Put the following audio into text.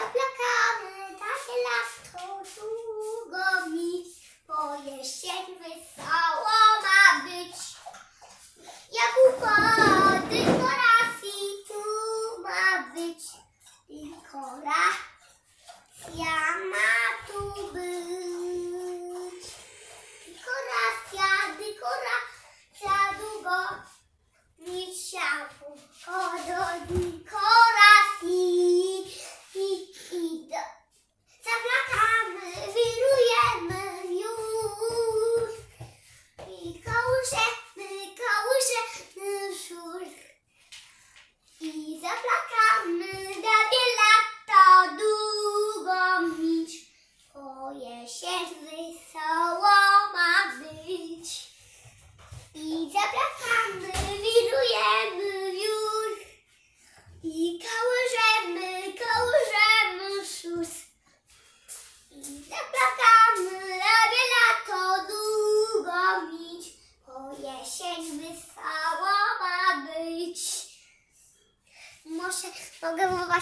zaplakały takie lato długo mi, bo jesień wesoło ma być. Jabłko, dykoracji tu ma być. Kołyszemy, kołyszemy szur. I zaplakamy na lato długo mić. Po jesienny wesoło muszę, mogę mu właśnie